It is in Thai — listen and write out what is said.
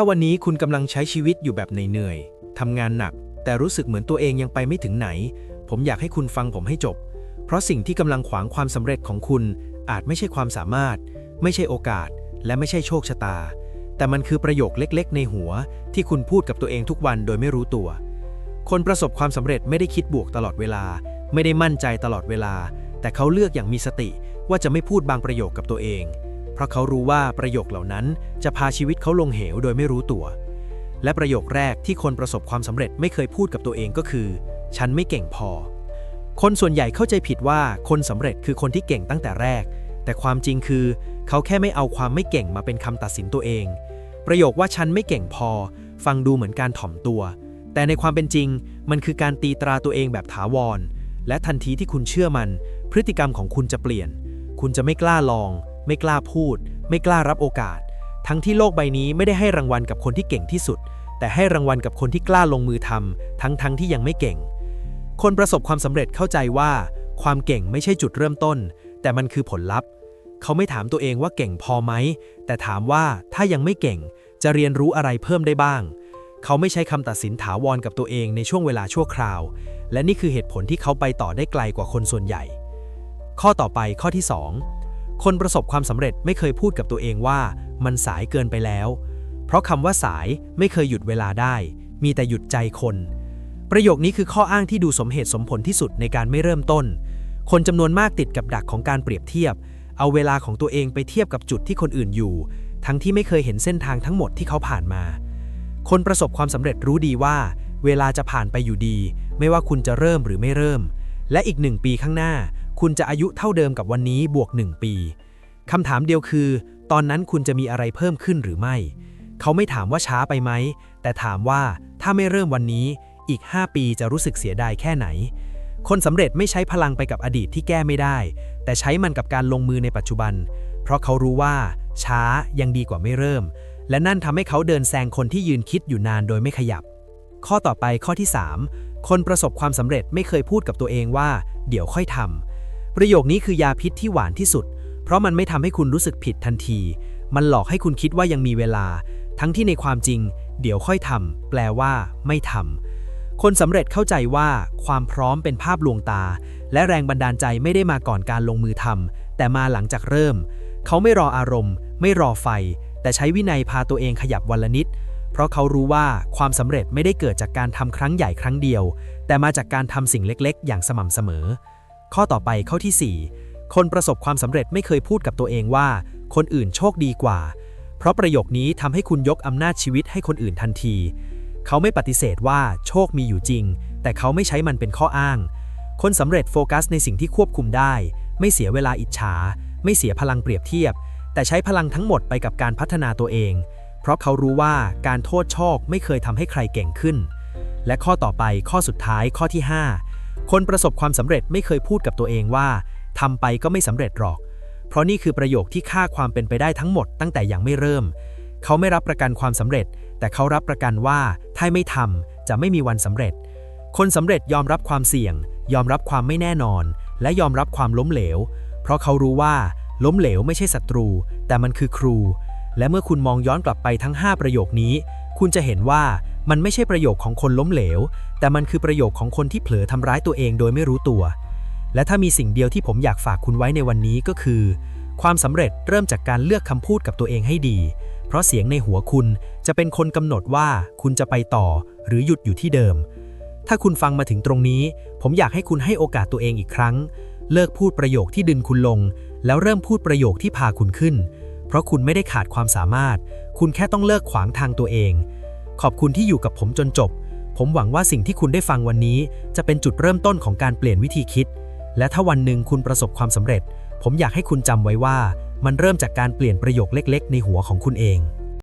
ถ้าวันนี้คุณกำลังใช้ชีวิตอยู่แบบเหนื่อยๆทำงานหนัก แต่รู้สึกเหมือนตัวเองยังไปไม่ถึงไหน ผมอยากให้คุณฟังผมให้จบ เพราะสิ่งที่กำลังขวางความสำเร็จของคุณ อาจไม่ใช่ความสามารถ ไม่ใช่โอกาส และไม่ใช่โชคชะตา แต่มันคือประโยคเล็กๆ ในหัว ที่คุณพูดกับตัวเองทุกวันโดยไม่รู้ตัว คนประสบความสำเร็จไม่ได้คิดบวกตลอดเวลา ไม่ได้มั่นใจตลอดเวลา แต่เขาเลือกอย่างมีสติว่าจะไม่พูดบางประโยคกับตัวเอง เพราะเขารู้ว่าประโยคเหล่านั้นจะพาชีวิตเขาลงเหวโดยไม่รู้ตัว และประโยคแรกที่คนประสบความสำเร็จไม่เคยพูดกับตัวเองก็คือ ฉันไม่เก่งพอ คนส่วนใหญ่เข้าใจผิดว่าคนสำเร็จคือคนที่เก่งตั้งแต่แรก แต่ความจริงคือ เขาแค่ไม่เอาความไม่เก่งมาเป็นคำตัดสินตัวเอง ประโยคว่าฉันไม่เก่งพอ ฟังดูเหมือนการถ่อมตัว แต่ในความเป็นจริง มันคือการตีตราตัวเองแบบถาวร และทันทีที่คุณเชื่อมัน พฤติกรรมของคุณจะเปลี่ยน คุณจะไม่กล้าลอง ไม่กล้าพูด ไม่กล้ารับโอกาส ทั้งที่โลกใบนี้ไม่ได้ให้รางวัลกับคนที่เก่งที่สุด แต่ให้รางวัลกับคนที่กล้าลงมือทำทั้งทั้งที่ยังไม่เก่ง คนประสบความสำเร็จเข้าใจว่า ความเก่งไม่ใช่จุดเริ่มต้น แต่มันคือผลลัพธ์ เขาไม่ถามตัวเองว่าเก่งพอไหม แต่ถามว่าถ้ายังไม่เก่ง จะเรียนรู้อะไรเพิ่มได้บ้าง เขาไม่ใช้คำตัดสินถาวรกับตัวเองในช่วงเวลาชั่วคราว และนี่คือเหตุผลที่เขาไปต่อได้ไกลกว่าคนส่วนใหญ่ ข้อต่อไปข้อที่ 2 คนประสบความสำเร็จไม่เคยพูดกับตัวเองว่ามันสายเกินไปแล้ว เพราะคำว่าสายไม่เคยหยุดเวลาได้ มีแต่หยุดใจคน ประโยคนี้คือข้ออ้างที่ดูสมเหตุสมผลที่สุดในการไม่เริ่มต้น คนจำนวนมากติดกับดักของการเปรียบเทียบ เอาเวลาของตัวเองไปเทียบกับจุดที่คนอื่นอยู่ ทั้งที่ไม่เคยเห็นเส้นทางทั้งหมดที่เขาผ่านมา คนประสบความสำเร็จรู้ดีว่า เวลาจะผ่านไปอยู่ดี ไม่ว่าคุณจะเริ่มหรือไม่เริ่ม และอีกหนึ่งปีข้างหน้า คุณจะอายุเท่าเดิมกับวันนี้บวกหนึ่งปีคำถามเดียวคือ ตอนนั้นคุณจะมีอะไรเพิ่มขึ้นหรือไม่ เขาไม่ถามว่าช้าไปไหม แต่ถามว่าถ้าไม่เริ่มวันนี้อีก 5 ปีจะรู้สึกเสียดายแค่ไหน คนสำเร็จไม่ใช้พลังไปกับอดีตที่แก้ไม่ได้ แต่ใช้มันกับการลงมือในปัจจุบัน เพราะเขารู้ว่า ช้ายังดีกว่าไม่เริ่ม และนั่นทำให้เขาเดินแซงคนที่ยืนคิดอยู่นานโดยไม่ขยับ ข้อต่อไปข้อที่ 3 คนประสบความสำเร็จไม่เคยพูดกับตัวเองว่า เดี๋ยวค่อยทำ ประโยคนี้คือยาพิษที่หวานที่สุด เพราะมันไม่ทำให้คุณรู้สึกผิดทันที มันหลอกให้คุณคิดว่ายังมีเวลา ทั้งที่ในความจริง เดี๋ยวค่อยทำแปลว่า ไม่ทำคนสำเร็จเข้าใจว่าความพร้อมเป็นภาพลวงตา และแรงบันดาลใจไม่ได้มาก่อนการลงมือทำแต่มาหลังจากเริ่ม เขาไม่รออารมณ์ ไม่รอไฟ แต่ใช้วินัยพาตัวเองขยับวันละนิดเพราะเขารู้ว่าความสำเร็จไม่ได้เกิดจากการทำครั้งใหญ่ครั้งเดียว แต่มาจากการทำสิ่งเล็กๆ อย่างสม่ำเสมอ ข้อต่อไปข้อที่ 4 คนประสบความสำเร็จไม่เคยพูดกับตัวเองว่า คนอื่นโชคดีกว่า เพราะประโยคนี้ทำให้คุณยกอำนาจชีวิตให้คนอื่นทันที เขาไม่ปฏิเสธว่าโชคมีอยู่จริง แต่เขาไม่ใช้มันเป็นข้ออ้าง คนสำเร็จโฟกัสในสิ่งที่ควบคุมได้ ไม่เสียเวลาอิจฉา ไม่เสียพลังเปรียบเทียบ แต่ใช้พลังทั้งหมดไปกับการพัฒนาตัวเอง เพราะเขารู้ว่าการโทษโชคไม่เคยทำให้ใครเก่งขึ้น และข้อต่อไปข้อสุดท้ายข้อที่ 5 คนประสบความสำเร็จไม่เคยพูดกับตัวเองว่าทำไปก็ไม่สำเร็จหรอก เพราะนี่คือประโยคที่ฆ่าความเป็นไปได้ทั้งหมดตั้งแต่ยังไม่เริ่ม เขาไม่รับประกันความสำเร็จ แต่เขารับประกันว่าถ้าไม่ทำจะไม่มีวันสำเร็จ คนสำเร็จยอมรับความเสี่ยง ยอมรับความไม่แน่นอน และยอมรับความล้มเหลว เพราะเขารู้ว่าล้มเหลวไม่ใช่ศัตรู แต่มันคือครู และเมื่อคุณมองย้อนกลับไปทั้ง 5 ประโยคนี้ คุณจะเห็นว่า มันไม่ใช่ประโยคของคนล้มเหลว แต่มันคือประโยคของคนที่เผลอทำร้ายตัวเองโดยไม่รู้ตัว และถ้ามีสิ่งเดียวที่ผมอยากฝากคุณไว้ในวันนี้ก็คือ ความสำเร็จเริ่มจากการเลือกคำพูดกับตัวเองให้ดี เพราะเสียงในหัวคุณจะเป็นคนกำหนดว่าคุณจะไปต่อ หรือหยุดอยู่ที่เดิม ถ้าคุณฟังมาถึงตรงนี้ ผมอยากให้คุณให้โอกาสตัวเองอีกครั้ง เลิกพูดประโยคที่ดึงคุณลง แล้วเริ่มพูดประโยคที่พาคุณขึ้น เพราะคุณไม่ได้ขาดความสามารถ คุณแค่ต้องเลิกขวางทางตัวเอง ขอบคุณที่อยู่กับผมจนจบ ผมหวังว่าสิ่งที่คุณได้ฟังวันนี้ จะเป็นจุดเริ่มต้นของการเปลี่ยนวิธีคิด และถ้าวันหนึ่งคุณประสบความสำเร็จ ผมอยากให้คุณจำไว้ว่า มันเริ่มจากการเปลี่ยนประโยคเล็ก ๆ ในหัวของคุณเอง